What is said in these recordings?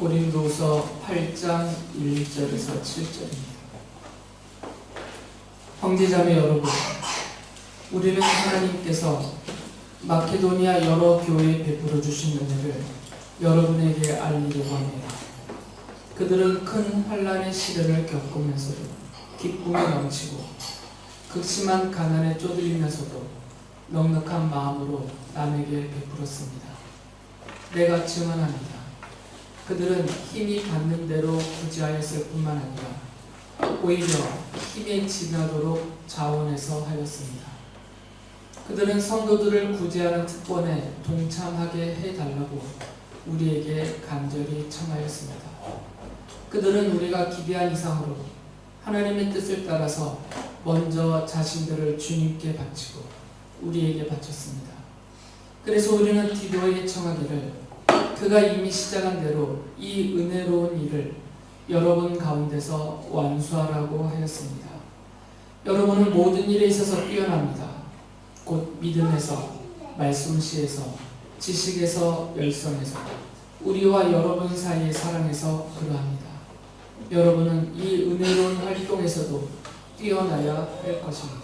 고린도서 8장 1절에서 7절입니다. 형제자매 여러분, 우리는 하나님께서 마케도니아 여러 교회에 베풀어 주신 은혜를 여러분에게 알리려고 합니다. 그들은 큰 환란의 시련을 겪으면서도 기쁨이 넘치고 극심한 가난에 쪼들리면서도 넉넉한 마음으로 남에게 베풀었습니다. 내가 증언합니다. 그들은 힘이 받는 대로 구제하였을 뿐만 아니라 오히려 힘에 지나도록 자원해서 하였습니다. 그들은 성도들을 구제하는 특권에 동참하게 해달라고 우리에게 간절히 청하였습니다. 그들은 우리가 기대한 이상으로 하나님의 뜻을 따라서 먼저 자신들을 주님께 바치고 우리에게 바쳤습니다. 그래서 우리는 디도에게 청하기를 그가 이미 시작한 대로 이 은혜로운 일을 여러분 가운데서 완수하라고 하였습니다. 여러분은 모든 일에 있어서 뛰어납니다. 곧 믿음에서, 말씀시에서, 지식에서, 열성에서, 우리와 여러분 사이의 사랑에서 그러합니다. 여러분은 이 은혜로운 활동에서도 뛰어나야 할 것입니다.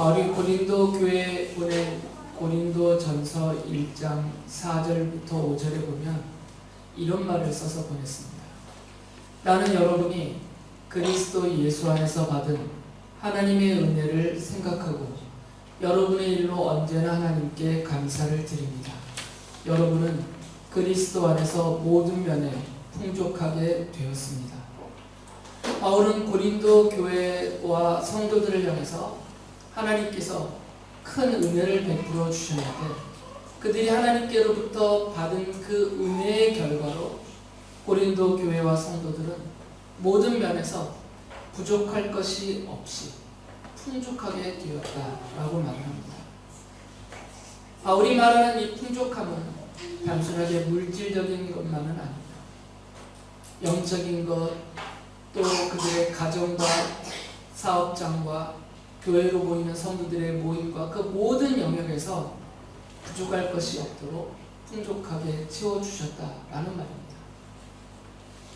바울이 고린도 교회에 보낸 고린도 전서 1장 4절부터 5절에 보면 이런 말을 써서 보냈습니다. 나는 여러분이 그리스도 예수 안에서 받은 하나님의 은혜를 생각하고 여러분의 일로 언제나 하나님께 감사를 드립니다. 여러분은 그리스도 안에서 모든 면에 풍족하게 되었습니다. 바울은 고린도 교회와 성도들을 향해서 하나님께서 큰 은혜를 베풀어 주셨는데 그들이 하나님께로부터 받은 그 은혜의 결과로 고린도 교회와 성도들은 모든 면에서 부족할 것이 없이 풍족하게 되었다라고 말합니다. 바울이 말하는 이 풍족함은 단순하게 물질적인 것만은 아닙니다. 영적인 것, 또 그들의 가정과 사업장과 교회로 모이는 성도들의 모임과 그 모든 영역에서 부족할 것이 없도록 풍족하게 채워주셨다라는 말입니다.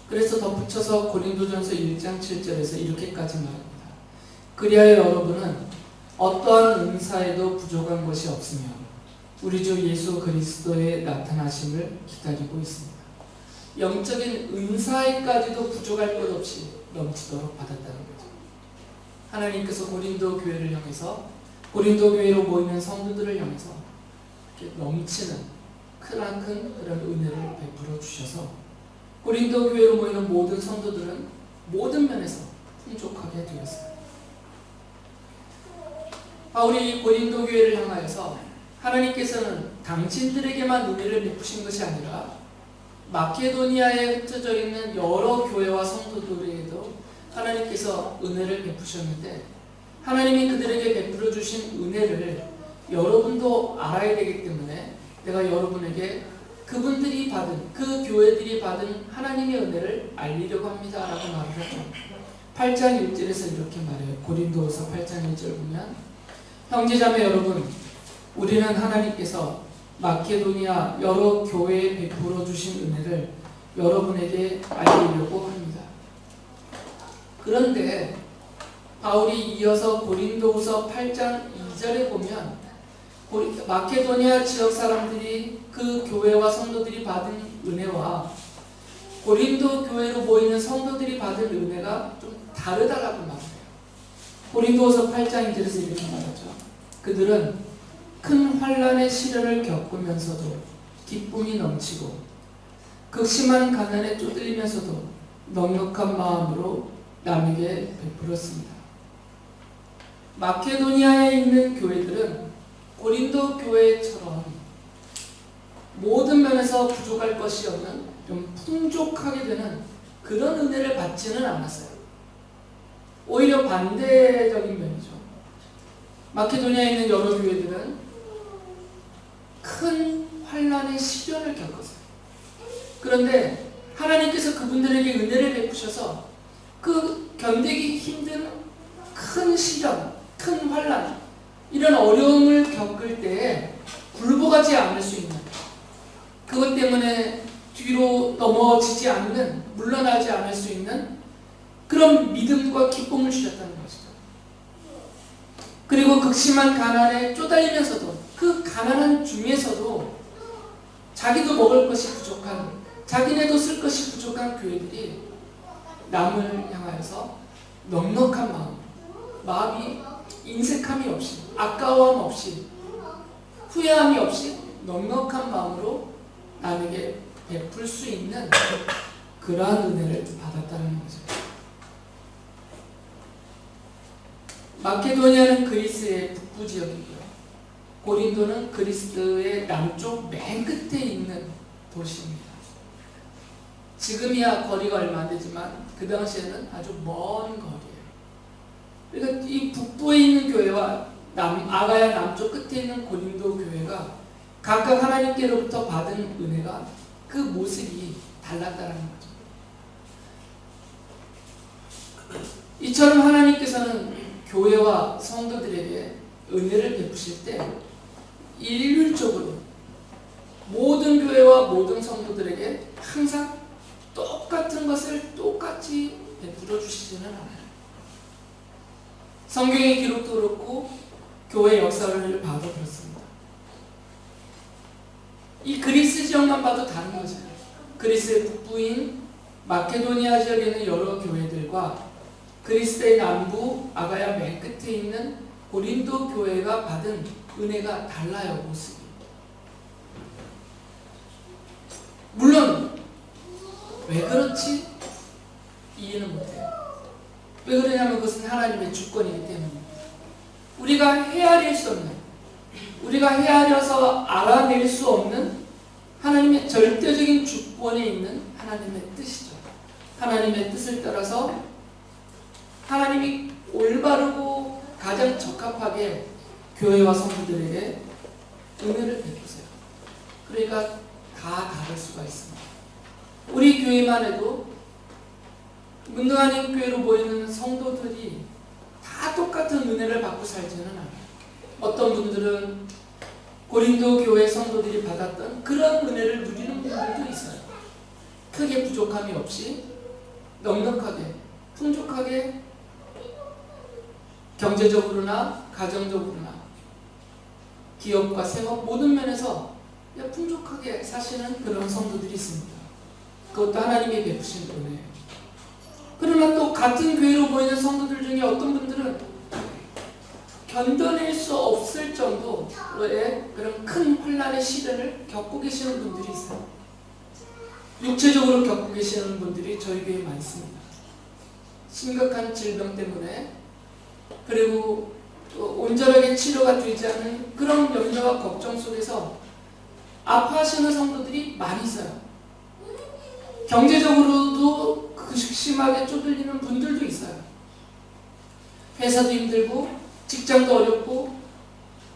그래서 덧붙여서 고린도전서 1장 7절에서 이렇게까지 말합니다. 그리하여 여러분은 어떠한 은사에도 부족한 것이 없으며 우리 주 예수 그리스도의 나타나심을 기다리고 있습니다. 영적인 은사에까지도 부족할 것 없이 넘치도록 받았다는 거죠. 하나님께서 고린도 교회를 향해서 고린도 교회로 모이는 성도들을 향해서 이렇게 넘치는 크나큰 그런 은혜를 베풀어 주셔서 고린도 교회로 모이는 모든 성도들은 모든 면에서 풍족하게 되었어요. 바울이 고린도 교회를 향하여서 하나님께서는 당신들에게만 은혜를 베푸신 것이 아니라 마케도니아에 흩어져 있는 여러 교회와 성도들에게도 하나님께서 은혜를 베푸셨는데 하나님이 그들에게 베풀어 주신 은혜를 여러분도 알아야 되기 때문에 내가 여러분에게 그분들이 받은 그 교회들이 받은 하나님의 은혜를 알리려고 합니다라고 말을 하죠. 8장 1절에서 이렇게 말해요. 고린도서 8장 1절 보면 형제자매 여러분 우리는 하나님께서 마케도니아 여러 교회에 베풀어 주신 은혜를 여러분에게 알리려고 합니다. 그런데 바울이 이어서 고린도후서 8장 2절에 보면 마케도니아 지역 사람들이 그 교회와 성도들이 받은 은혜와 고린도 교회로 모이는 성도들이 받은 은혜가 좀 다르다라고 말해요. 고린도후서 8장 2절에서 이렇게 말하죠. 그들은 큰 환란의 시련을 겪으면서도 기쁨이 넘치고 극심한 가난에 쪼들리면서도 넉넉한 마음으로 남에게 베풀었습니다. 마케도니아에 있는 교회들은 고린도 교회처럼 모든 면에서 부족할 것이 없는 좀 풍족하게 되는 그런 은혜를 받지는 않았어요. 오히려 반대적인 면이죠. 마케도니아에 있는 여러 교회들은 큰 환란의 시련을 겪었어요. 그런데 하나님께서 그분들에게 은혜를 베푸셔서 그 견디기 힘든 큰 시련, 큰 환란, 이런 어려움을 겪을 때에 굴복하지 않을 수 있는 그것 때문에 뒤로 넘어지지 않는 물러나지 않을 수 있는 그런 믿음과 기쁨을 주셨다는 것이죠. 그리고 극심한 가난에 쪼달리면서도 그 가난한 중에서도 자기도 먹을 것이 부족한 자기네도 쓸 것이 부족한 교회들이 남을 향하여서 넉넉한 마음 마음이 인색함이 없이 아까워함 없이 후회함이 없이 넉넉한 마음으로 남에게 베풀 수 있는 그러한 은혜를 받았다는 거죠. 마케도니아는 그리스의 북부 지역이고요. 고린도는 그리스의 남쪽 맨 끝에 있는 도시입니다. 지금이야 거리가 얼마 안 되지만 그 당시에는 아주 먼 거리예요. 그러니까 이 북부에 있는 교회와 남, 아가야 남쪽 끝에 있는 고린도 교회가 각각 하나님께로부터 받은 은혜가 그 모습이 달랐다는 거죠. 이처럼 하나님께서는 교회와 성도들에게 은혜를 베푸실 때 일률적으로 모든 교회와 모든 성도들에게 항상 똑같은 것을 똑같이 베풀어 주시지는 않아요. 성경의 기록도 그렇고 교회 역사를 봐도 그렇습니다. 이 그리스 지역만 봐도 다른 거죠. 그리스의 북부인 마케도니아 지역에 있는 여러 교회들과 그리스의 남부 아가야 맨 끝에 있는 고린도 교회가 받은 은혜가 달라요 모습이. 물론 왜 그렇지 이해는 못해요. 왜 그러냐면 그것은 하나님의 주권이기 때문입니다. 우리가 헤아릴 수 없는 우리가 헤아려서 알아낼 수 없는 하나님의 절대적인 주권에 있는 하나님의 뜻이죠. 하나님의 뜻을 따라서 하나님이 올바르고 가장 적합하게 교회와 성도들에게 은혜를 베푸세요. 그러니까 다 다를 수가 있습니다. 우리 교회만 해도 문등하님 교회로 모이는 성도들이 다 똑같은 은혜를 받고 살지는 않아요. 어떤 분들은 고린도 교회 성도들이 받았던 그런 은혜를 누리는 분들도 있어요. 크게 부족함이 없이 넉넉하게 풍족하게 경제적으로나 가정적으로나 기업과 생업 모든 면에서 풍족하게 사시는 그런 성도들이 있습니다. 그것도 하나님이 베푸신 은혜예요. 그러나 또 같은 교회로 모이는 성도들 중에 어떤 분들은 견뎌낼 수 없을 정도의 그런 큰 혼란의 시련을 겪고 계시는 분들이 있어요. 육체적으로 겪고 계시는 분들이 저희 교회에 많습니다. 심각한 질병 때문에 그리고 또 온전하게 치료가 되지 않은 그런 염려와 걱정 속에서 아파하시는 성도들이 많이 있어요. 경제적으로도 극심하게 쪼들리는 분들도 있어요. 회사도 힘들고 직장도 어렵고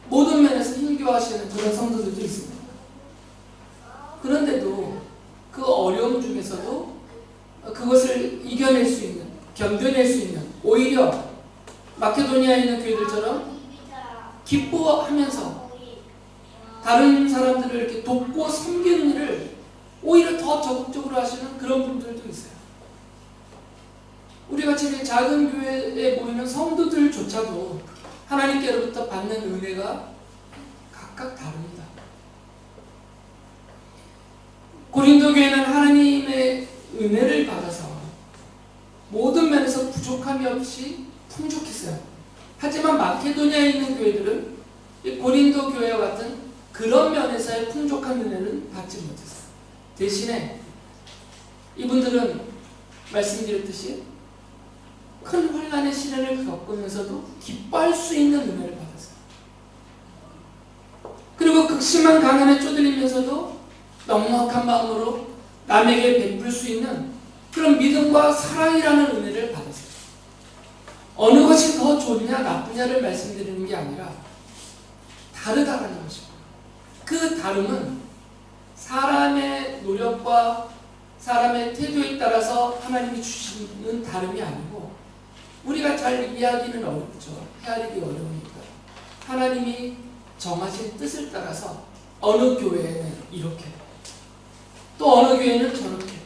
모든 면에서 힘겨워하시는 그런 성도들도 있습니다. 그런데도 그 어려움 중에서도 그것을 이겨낼 수 있는, 견뎌낼 수 있는, 오히려 마케도니아에 있는 교회들처럼 기뻐하면서 다른 사람들을 이렇게 돕고 섬기는 일을 오히려 더 적극적으로 하시는 그런 분들도 있어요. 우리 같이 작은 교회에 모이는 성도들조차도 하나님께로부터 받는 은혜가 각각 다릅니다. 고린도 교회는 하나님의 은혜를 받아서 모든 면에서 부족함이 없이 풍족했어요. 하지만 마케도니아에 있는 교회들은 고린도 교회와 같은 그런 면에서의 풍족한 은혜는 받지 못했어요. 대신에 이분들은 말씀드렸듯이 큰 혼란의 시련을 겪으면서도 기뻐할 수 있는 은혜를 받았어요. 그리고 극심한 가난에 쪼들리면서도 넉넉한 마음으로 남에게 베풀 수 있는 그런 믿음과 사랑이라는 은혜를 받았어요. 어느 것이 더 좋냐 나쁘냐를 말씀드리는 게 아니라 다르다라는 것입니다. 그 다름은 사람의 노력과 사람의 태도에 따라서 하나님이 주시는 다름이 아니고 우리가 잘 이해하기는 어렵죠. 헤아리기 어려우니까. 하나님이 정하신 뜻을 따라서 어느 교회는 이렇게 또 어느 교회는 저렇게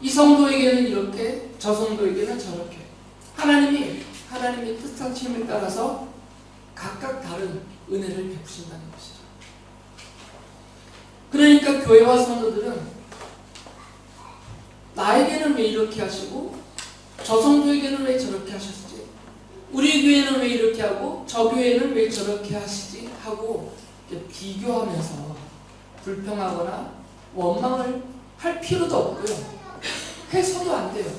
이 성도에게는 이렇게 저 성도에게는 저렇게 하나님이 하나님의 뜻상심을 따라서 각각 다른 은혜를 베푸신다는 것이죠. 그러니까 교회와 성도들은 나에게는 왜 이렇게 하시고 저 성도에게는 왜 저렇게 하셨지? 우리 교회는 왜 이렇게 하고 저 교회는 왜 저렇게 하시지? 하고 비교하면서 불평하거나 원망을 할 필요도 없고요. 해서도 안 돼요.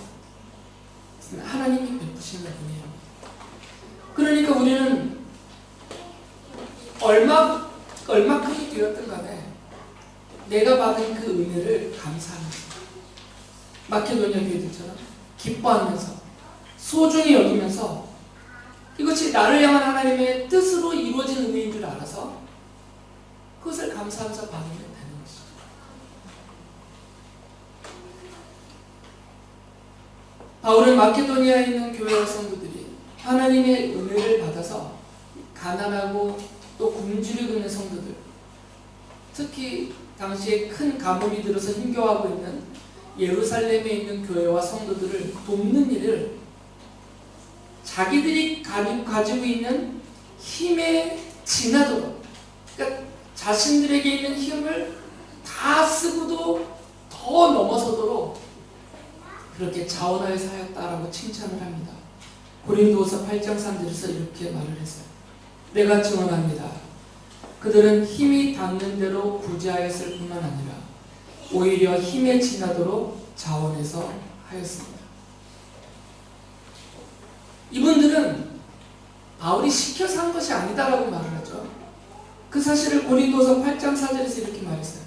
하나님이 베푸시는 분이에요. 그러니까 우리는 얼마 얼마큼이 되었든 간에 내가 받은 그 은혜를 감사합니다. 마케도니아 교회들처럼 기뻐하면서 소중히 여기면서 이것이 나를 향한 하나님의 뜻으로 이루어진 은혜인 줄 알아서 그것을 감사하면서 받으면 되는 것이죠. 바울은 마케도니아에 있는 교회와 성도들이 하나님의 은혜를 받아서 가난하고 또 굶주리고 있는 성도들 특히 당시에 큰 가뭄이 들어서 힘겨워하고 있는 예루살렘에 있는 교회와 성도들을 돕는 일을 자기들이 가- 가지고 있는 힘에 지나도록 그러니까 자신들에게 있는 힘을 다 쓰고도 더 넘어서도록 그렇게 자원하여 사였다라고 칭찬을 합니다. 고린도서 8장 3절에서 이렇게 말을 했어요. 내가 증언합니다. 그들은 힘이 닿는 대로 구제하였을 뿐만 아니라 오히려 힘에 지나도록 자원해서 하였습니다. 이분들은 바울이 시켜서 한 것이 아니다라고 말을 하죠. 그 사실을 고린도서 8장 4절에서 이렇게 말했어요.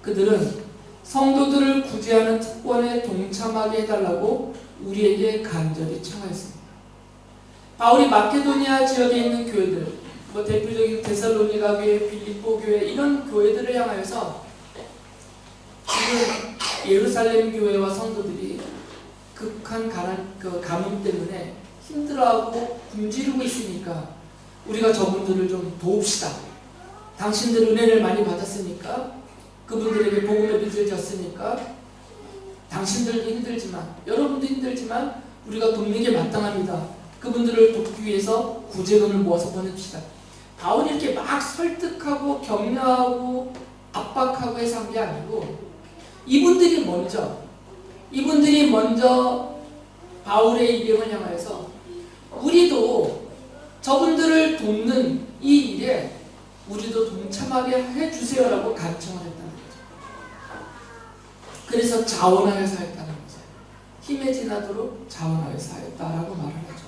그들은 성도들을 구제하는 특권에 동참하게 해달라고 우리에게 간절히 청하였습니다. 바울이 마케도니아 지역에 있는 교회들, 뭐 대표적인 데살로니가 교회, 빌립보 교회 이런 교회들을 향하여서 지금 예루살렘 교회와 성도들이 극한 가난, 그 가뭄 때문에 힘들어하고 굶주리고 있으니까 우리가 저분들을 좀 도웁시다. 당신들 은혜를 많이 받았으니까 그분들에게 복음의 빚을 졌으니까 당신들도 힘들지만 여러분도 힘들지만 우리가 돕는 게 마땅합니다. 그분들을 돕기 위해서 구제금을 모아서 보냅시다. 바울이 이렇게 막 설득하고 격려하고 압박하고 해서 한 게 아니고 이분들이 먼저 이분들이 먼저 바울의 입경을 향하여서 우리도 저분들을 돕는 이 일에 우리도 동참하게 해주세요라고 간청을 했다는 거죠. 그래서 자원하여 사였다는 거죠. 힘에 지나도록 자원하여 사였다라고 말을 하죠.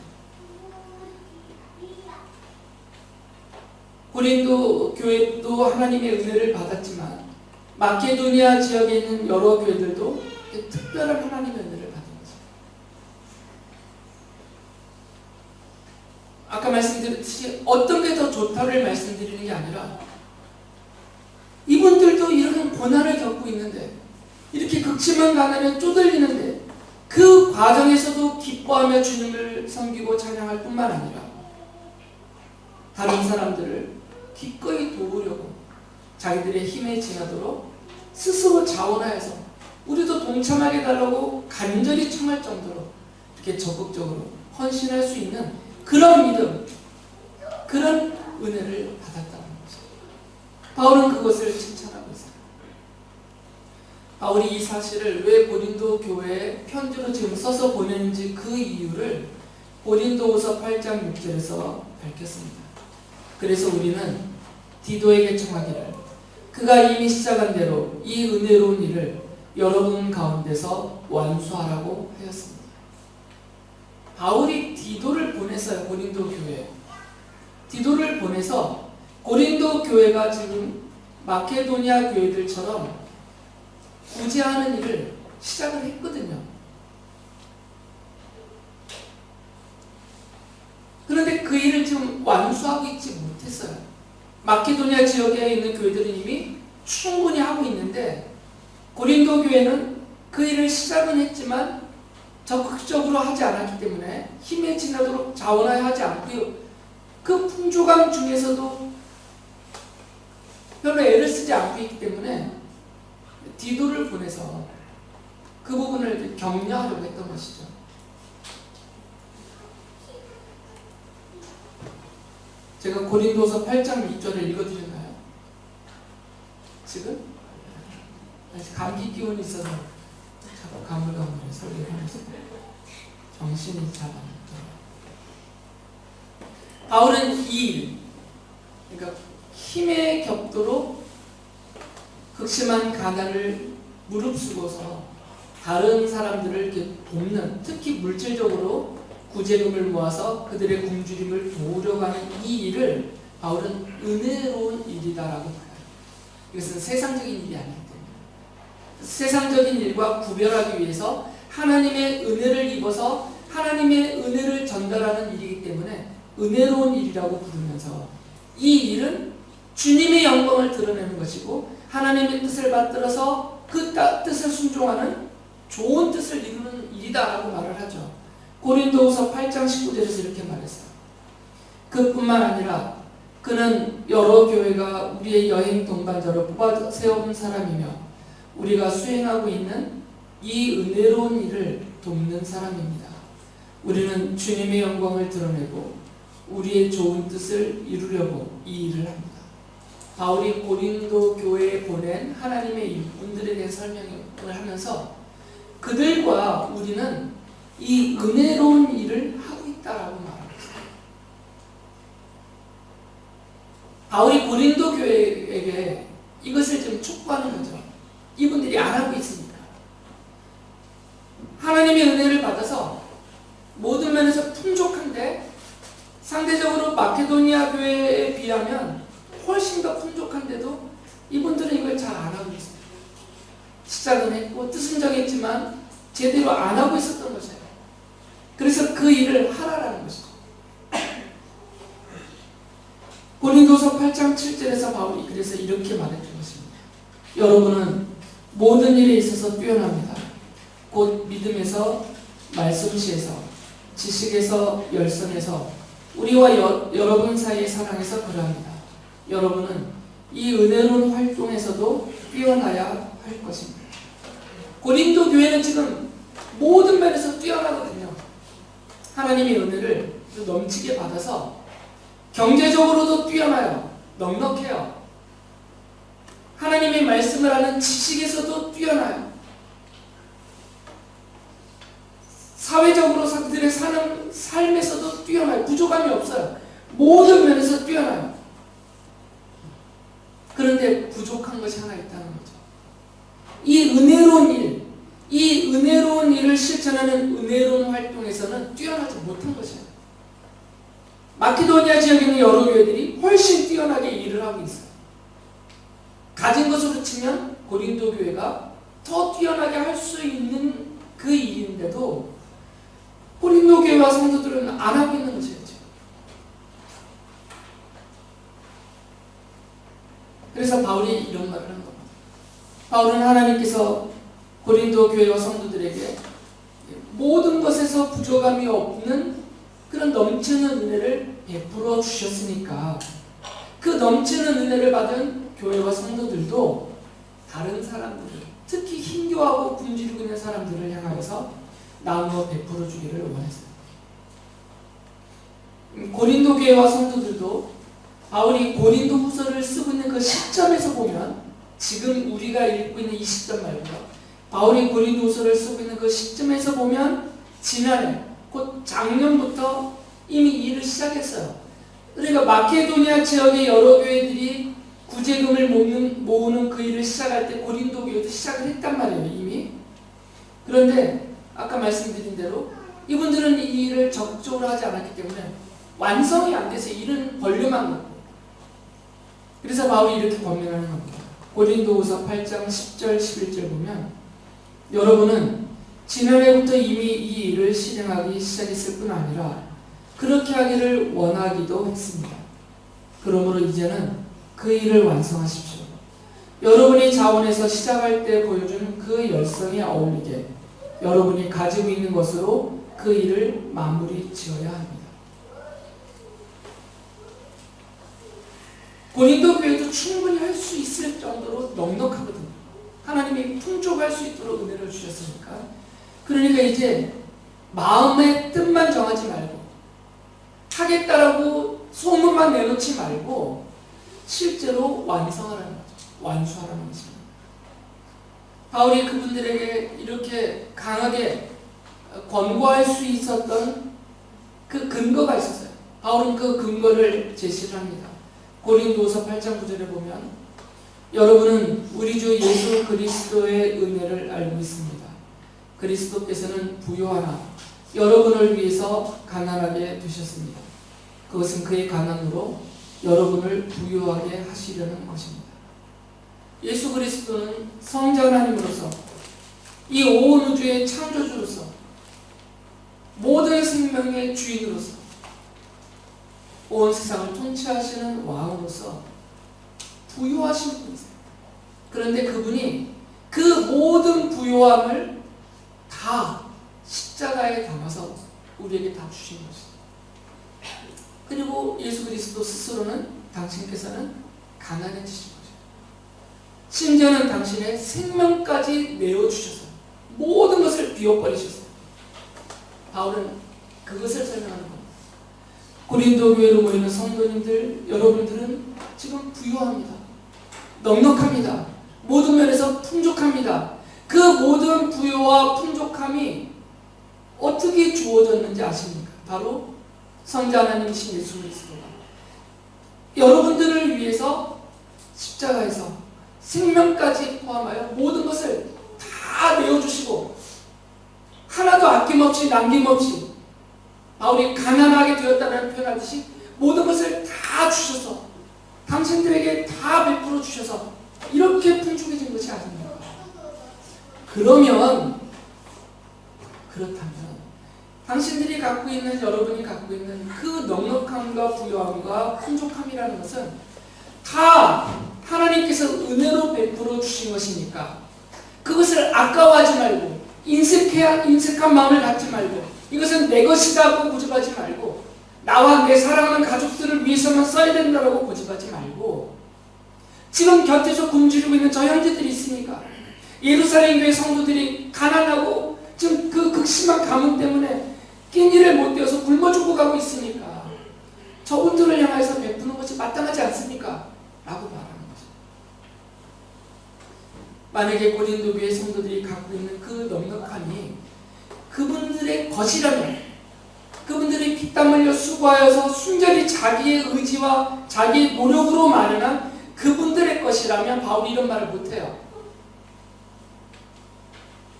고린도 교회도 하나님의 은혜를 받았지만 마케도니아 지역에 있는 여러 교회들도 특별한 하나님의 은혜를 받은 거죠. 아까 말씀드렸듯이 어떤 게 더 좋다를 말씀드리는 게 아니라 이분들도 이런 고난을 겪고 있는데 이렇게 극심한 가난에 쪼들리는데 그 과정에서도 기뻐하며 주님을 섬기고 찬양할 뿐만 아니라 다른 사람들을 기꺼이 도우려고 자기들의 힘에 지나도록 스스로 자원하여서 우리도 동참하게 달라고 간절히 청할 정도로 이렇게 적극적으로 헌신할 수 있는 그런 믿음, 그런 은혜를 받았다는 거죠. 바울은 그것을 칭찬하고 있어요. 바울이 이 사실을 왜 고린도 교회에 편지로 지금 써서 보내는지 그 이유를 고린도후서 8장 6절에서 밝혔습니다. 그래서 우리는 디도에게 청하기를 그가 이미 시작한 대로 이 은혜로운 일을 여러분 가운데서 완수하라고 하였습니다. 바울이 디도를 보냈어요. 고린도 교회에. 디도를 보내서 고린도 교회가 지금 마케도니아 교회들처럼 구제하는 일을 시작을 했거든요. 그런데 그 일을 지금 완수하고 있지 못했어요. 마케도니아 지역에 있는 교회들은 이미 충분히 하고 있는데 고린도 교회는 그 일을 시작은 했지만 적극적으로 하지 않았기 때문에 힘에 지나도록 자원하여 하지 않고요. 그 풍조감 중에서도 별로 애를 쓰지 않고 있기 때문에 디도를 보내서 그 부분을 격려하려고 했던 것이죠. 제가 고린도서 8장 2절을 읽어드렸나요? 지금? 감기 기운이 있어서 자꾸 가물가물해 설교하면서 정신이 잘안 나요. 바울은 이 일, 그러니까 힘의 격도로 극심한 가난을 무릅쓰고서 다른 사람들을 이렇게 돕는 특히 물질적으로 구제금을 모아서 그들의 굶주림을 도우려고 하는 이 일을 바울은 은혜로운 일이다라고 말해요. 이것은 세상적인 일이 때문에 세상적인 일과 구별하기 위해서 하나님의 은혜를 입어서 하나님의 은혜를 전달하는 일이기 때문에 은혜로운 일이라고 부르면서 이 일은 주님의 영광을 드러내는 것이고 하나님의 뜻을 받들어서 그 따- 뜻을 순종하는 좋은 뜻을 이루는 일이다라고 말을 하죠. 고린도후서 8장 19절에서 이렇게 말했어요. 그뿐만 아니라 그는 여러 교회가 우리의 여행 동반자로 뽑아 세운 사람이며 우리가 수행하고 있는 이 은혜로운 일을 돕는 사람입니다. 우리는 주님의 영광을 드러내고 우리의 좋은 뜻을 이루려고 이 일을 합니다. 바울이 고린도 교회에 보낸 하나님의 일꾼들에 대해 설명을 하면서 그들과 우리는 이 은혜로운 일을 하고 있다라고 있어요. 바울이 고린도 교회에게 이것을 좀 촉구하는 거죠. 이분들이 안 하고 있으니까. 하나님의 은혜를 받아서 모든 면에서 풍족한데 상대적으로 마케도니아 교회에 비하면 훨씬 더 풍족한데도 이분들은 이걸 잘 안 하고 있어요. 시작은 했고 뜻은 정했지만 제대로 안 하고 있었던 그 일을 하라라는 것이죠. 고린도서 8장 7절에서 바울이 그래서 이렇게 말했던 것입니다. 여러분은 모든 일에 있어서 뛰어납니다. 곧 믿음에서 말씀시에서 지식에서 열성에서 우리와 여, 여러분 사이의 사랑에서 그러합니다. 여러분은 이 은혜로운 활동에서도 뛰어나야 할 것입니다. 고린도 교회는 지금 모든 면에서 뛰어나거든요. 하나님의 은혜를 넘치게 받아서 경제적으로도 뛰어나요. 넉넉해요. 하나님의 말씀을 하는 지식에서도 뛰어나요. 사회적으로 그들의 사는 삶에서도 뛰어나요. 부족함이 없어요. 모든 면에서 뛰어나요. 그런데 부족한 것이 하나 있다는 거죠. 이 은혜로운 일, 이 은혜로운 일을 실천하는 은혜로운 활동에서는 뛰어나지 못한 것이에요. 마케도니아 지역에 있는 여러 교회들이 훨씬 뛰어나게 일을 하고 있어요. 가진 것으로 치면 고린도 교회가 더 뛰어나게 할 수 있는 그 일인데도 고린도 교회와 성도들은 안 하고 있는 것이에요. 그래서 바울이 이런 말을 한 겁니다. 바울은 하나님께서 고린도 교회와 성도들에게 모든 것에서 부족함이 없는 그런 넘치는 은혜를 베풀어 주셨으니까 그 넘치는 은혜를 받은 교회와 성도들도 다른 사람들을 특히 힘겨워하고 굶주리고 있는 사람들을 향하여서 나누어 베풀어 주기를 원했어요. 음, 고린도 교회와 성도들도 바울이 고린도 후서를 쓰고 있는 그 시점에서 보면 지금 우리가 읽고 있는 이 시점 말고요. 바울이 고린도 후서를 쓰고 있는 그 시점에서 보면 지난해 곧 작년부터 이미 일을 시작했어요. 그러니까 마케도니아 지역의 여러 교회들이 구제금을 모으는, 모으는 그 일을 시작할 때 고린도 교회도 시작을 했단 말이에요, 이미. 그런데 아까 말씀드린 대로 이분들은 이 일을 적극적으로 하지 않았기 때문에 완성이 안 돼서 일은 벌려만 거고. 그래서 바울이 이렇게 권면하는 겁니다. 고린도후서 8장 10절 11절 보면 여러분은 지난해부터 이미 이 일을 실행하기 시작했을 뿐 아니라 그렇게 하기를 원하기도 했습니다. 그러므로 이제는 그 일을 완성하십시오. 여러분이 자원에서 시작할 때 보여준 그 열성에 어울리게 여러분이 가지고 있는 것으로 그 일을 마무리 지어야 합니다. 고린도 교회도 충분히 할수하 나님이 풍족할 수 있도록 은혜를 주셨으니까. 그러니까 이제 마음의 뜻만 정하지 말고 하겠다라고 소문만 내놓지 말고 실제로 완성하라는 거죠. 완수하라는 것입니다. 바울이 그분들에게 이렇게 강하게 권고할 수 있었던 그 근거가 있었어요. 바울은 그 근거를 제시를 합니다. 고린도서 8장 9절에 보면 여러분은 우리 주 예수 그리스도의 은혜를 알고 있습니다. 그리스도께서는 부요하나 여러분을 위해서 가난하게 되셨습니다. 그것은 그의 가난으로 여러분을 부유하게 하시려는 것입니다. 예수 그리스도는 성자 하나님으로서 이 온 우주의 창조주로서 모든 생명의 주인으로서 온 세상을 통치하시는 왕으로서 부유하신 분이세요. 그런데 그분이 그 모든 부유함을 다 십자가에 담아서 우리에게 다 주신 것이죠. 그리고 예수 그리스도 스스로는 당신께서는 가난해지신 거죠. 심지어는 당신의 생명까지 내어주셔서 모든 것을 비워버리셨어요. 바울은 그것을 설명하는 겁니다. 고린도 교회로 모이는 성도님들, 여러분들은 지금 부유합니다. 넉넉합니다. 모든 면에서 풍족합니다. 그 모든 부유와 풍족함이 어떻게 주어졌는지 아십니까? 바로 성자 하나님이신 예수 그리스도가 여러분들을 위해서 십자가에서 생명까지 포함하여 모든 것을 다 내어주시고 하나도 아낌없이 남김없이 바울이 가난하게 되었다는 표현하듯이 모든 것을 다 주셔서 당신들에게 다 베풀어 주셔서 이렇게 풍족해진 것이 아닙니까? 그러면 그렇다면 당신들이 갖고 있는 여러분이 갖고 있는 그 넉넉함과 부유함과 풍족함이라는 것은 다 하나님께서 은혜로 베풀어 주신 것이니까 그것을 아까워하지 말고 인색해야 인색한 마음을 갖지 말고 이것은 내 것이다고 고집하지 말고 나와 내 사랑하는 가족들을 위해서만 써야 된다고 고집하지 말고 지금 곁에서 굶주리고 있는 저 형제들이 있으니까 예루살렘 교회 성도들이 가난하고 지금 그 극심한 가뭄 때문에 끼니를 못 떼어서 굶어 죽고 가고 있으니까 저분들을 향해서 베푸는 것이 마땅하지 않습니까? 라고 말하는 거죠. 만약에 고린도 교회 성도들이 갖고 있는 그 넉넉함이 그분들의 것이라면 그분들이 피땀 흘려 수고하여서 순전히 자기의 의지와 자기의 노력으로 마련한 그분들의 것이라면 바울이 이런 말을 못해요.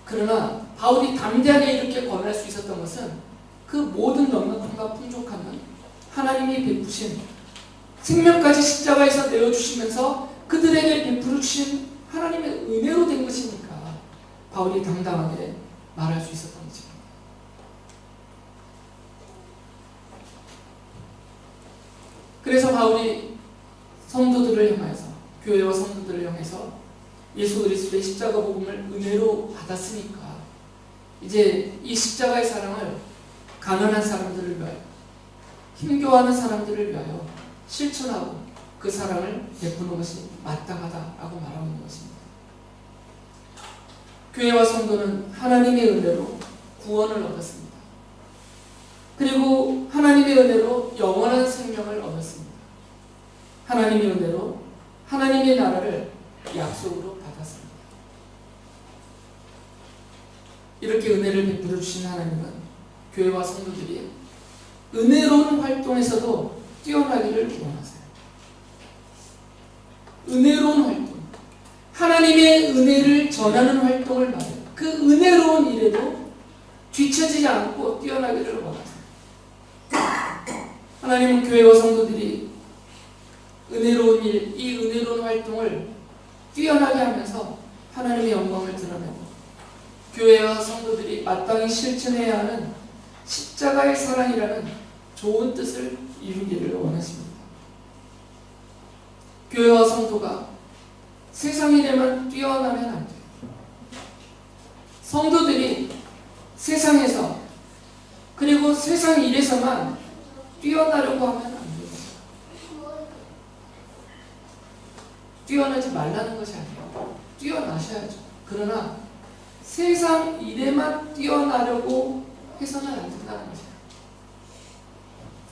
그러나 바울이 담대하게 이렇게 권할 수 있었던 것은 그 모든 넉넉함과 풍족함은 하나님이 베푸신 생명까지 십자가에서 내어주시면서 그들에게 베풀어 주신 하나님의 은혜로 된 것이니까 바울이 당당하게 말할 수 있었던 거죠. 그래서 바울이 성도들을 향해서 교회와 성도들을 향해서 예수 그리스도의 십자가 복음을 은혜로 받았으니까 이제 이 십자가의 사랑을 가난한 사람들을 위하여 힘겨워하는 사람들을 위하여 실천하고 그 사랑을 베푸는 것이 마땅하다라고 말하고 있는 것입니다. 교회와 성도는 하나님의 은혜로 구원을 얻었습니다. 그리고 하나님의 은혜로 영원한 생명을 얻었습니다. 하나님의 은혜로 하나님의 나라를 약속으로 받았습니다. 이렇게 은혜를 베풀어 주신 하나님은 교회와 성도들이 은혜로운 활동에서도 뛰어나기를 원하세요. 은혜로운 활동. 하나님의 은혜를 전하는 활동을 말해요. 그 은혜로운 일에도 뒤처지지 않고 뛰어나기를 원하세요. 하나님은 교회와 성도들이 은혜로운 일, 이 은혜로운 활동을 뛰어나게 하면서 하나님의 영광을 드러내고 교회와 성도들이 마땅히 실천해야 하는 십자가의 사랑이라는 좋은 뜻을 이루기를 원하십니다. 교회와 성도가 세상 일에만 뛰어나면 안 돼요. 성도들이 세상에서 그리고 세상 일에서만 뛰어나려고 하면 안 돼요. 뛰어나지 말라는 것이 아니에요. 뛰어나셔야죠. 그러나 세상 일에만 뛰어나려고 해서는 안 된다는 거죠.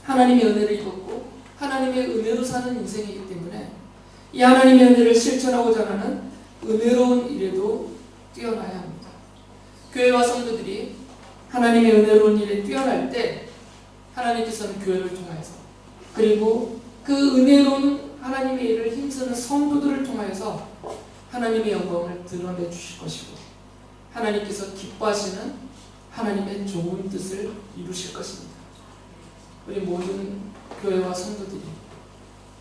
하나님의 은혜를 입었고 하나님의 은혜로 사는 인생이기 때문에 이 하나님의 은혜를 실천하고자 하는 은혜로운 일에도 뛰어나야 합니다. 교회와 성도들이 하나님의 은혜로운 일에 뛰어날 때 하나님께서는 교회를 통하여서 그리고 그 은혜로운 하나님의 일을 힘쓰는 성도들을 통하여서 하나님의 영광을 드러내 주실 것이고 하나님께서 기뻐하시는 하나님의 좋은 뜻을 이루실 것입니다. 우리 모든 교회와 성도들이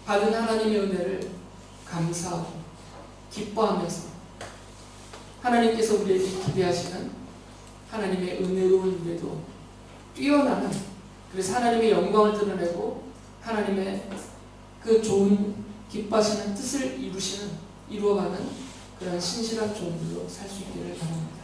받은 하나님의 은혜를 감사하고 기뻐하면서 하나님께서 우리에게 기대하시는 하나님의 은혜로운 일에도 뛰어나는 그래서 하나님의 영광을 드러내고 하나님의 그 좋은 기뻐하시는 뜻을 이루시는 이루어가는 그런 신실한 종들로 살 수 있기를 바랍니다.